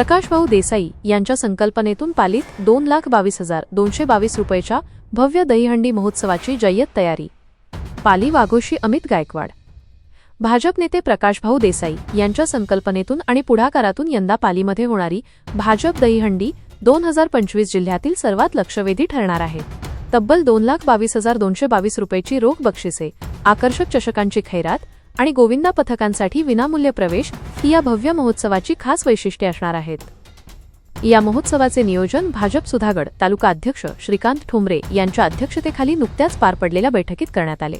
प्रकाशभाऊ देसाई यांच्या संकल्पनेतून पालित दोन लाख बावीस हजार दोनशे बावीस रुपयेच्या भव्य दहीहंडी महोत्सवाची जय्यत तयारी. पाली वाघोशी अमित गायकवाड. भाजप नेते प्रकाशभाऊ देसाई यांच्या संकल्पनेतून आणि पुढाकारातून यंदा पालीमध्ये होणारी भाजप दहीहंडी दोन हजार पंचवीस जिल्ह्यातील सर्वात लक्षवेधी ठरणार आहे. तब्बल दोन लाख बावीस हजार दोनशे बावीस रुपयेची रोख बक्षिसे आकर्षक चषकांची खैरात आणि गोविंदा पथकांसाठी विनामूल्य प्रवेश ही या भव्य महोत्सवाची खास वैशिष्ट्ये असणार आहेत. या महोत्सवाचे नियोजन भाजप सुधागड तालुका अध्यक्ष श्रीकांत ठोंबरे यांच्या अध्यक्षतेखाली नुकत्याच पार पडलेल्या बैठकीत करण्यात आले.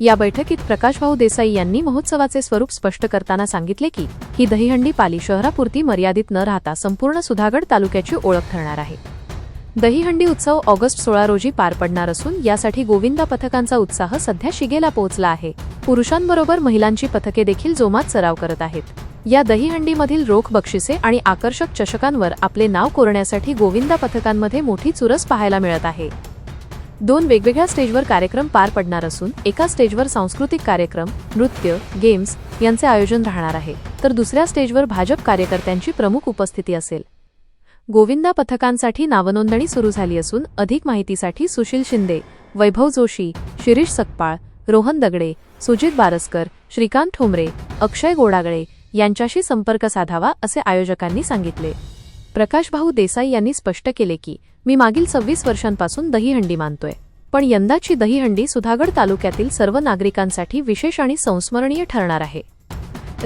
या बैठकीत प्रकाशभाऊ देसाई यांनी महोत्सवाचे स्वरूप स्पष्ट करताना सांगितले की ही दहीहंडी पाली शहरापुरती मर्यादित न राहता संपूर्ण सुधागड तालुक्याची ओळख ठरणार आहे. दहीहंडी उत्सव ऑगस्ट सोळा रोजी पार पडणार असून यासाठी गोविंदा पथकांचा उत्साह सध्या शिगेला पोहोचला आहे. पुरुषांबरोबर महिलांची पथके देखील जोमात सराव करत आहेत. या दहीहंडीमधील रोख बक्षिसे आणि आकर्षक चषकांवर आपले नाव कोरण्यासाठी गोविंदा पथकांमध्ये मोठी चुरस पाहायला मिळत आहे. दोन वेगवेगळ्या स्टेजवर कार्यक्रम पार पडणार असून एका स्टेजवर सांस्कृतिक कार्यक्रम नृत्य गेम्स यांचे आयोजन राहणार आहे. तर दुसऱ्या स्टेजवर भाजप कार्यकर्त्यांची प्रमुख उपस्थिती असेल. गोविंदा पथकांसाठी नावनोंदणी सुरू झाली असून अधिक माहितीसाठी सुशील शिंदे वैभव जोशी शिरीष सकपाळ रोहन दगडे सुजित बारसकर श्रीकांत ठोंबरे अक्षय गोडागळे यांच्याशी संपर्क साधावा असे आयोजकांनी सांगितले. प्रकाशभाऊ देसाई यांनी स्पष्ट केले की मी मागील सव्वीस वर्षांपासून दहीहंडी मानतोय. पण यंदाची दहीहंडी सुधागड तालुक्यातील सर्व नागरिकांसाठी विशेष आणि संस्मरणीय ठरणार आहे.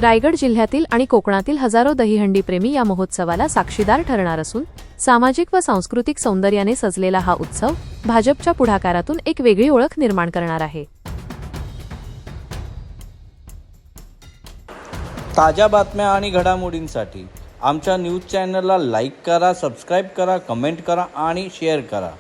रायगड जिल्ह्यातील आणि कोकणातील हजारो दहीहंडी प्रेमी या महोत्सवाला साक्षीदार ठरणार असून सामाजिक व सांस्कृतिक सौंदर्याने सजलेला हा उत्सव भाजपच्या पुढाकारातून एक वेगळी ओळख निर्माण करणार आहे. ताज्या बातम्या आणि घडामोडींसाठी आमच्या न्यूज चॅनलला लाईक करा सबस्क्राईब करा कमेंट करा आणि शेअर करा.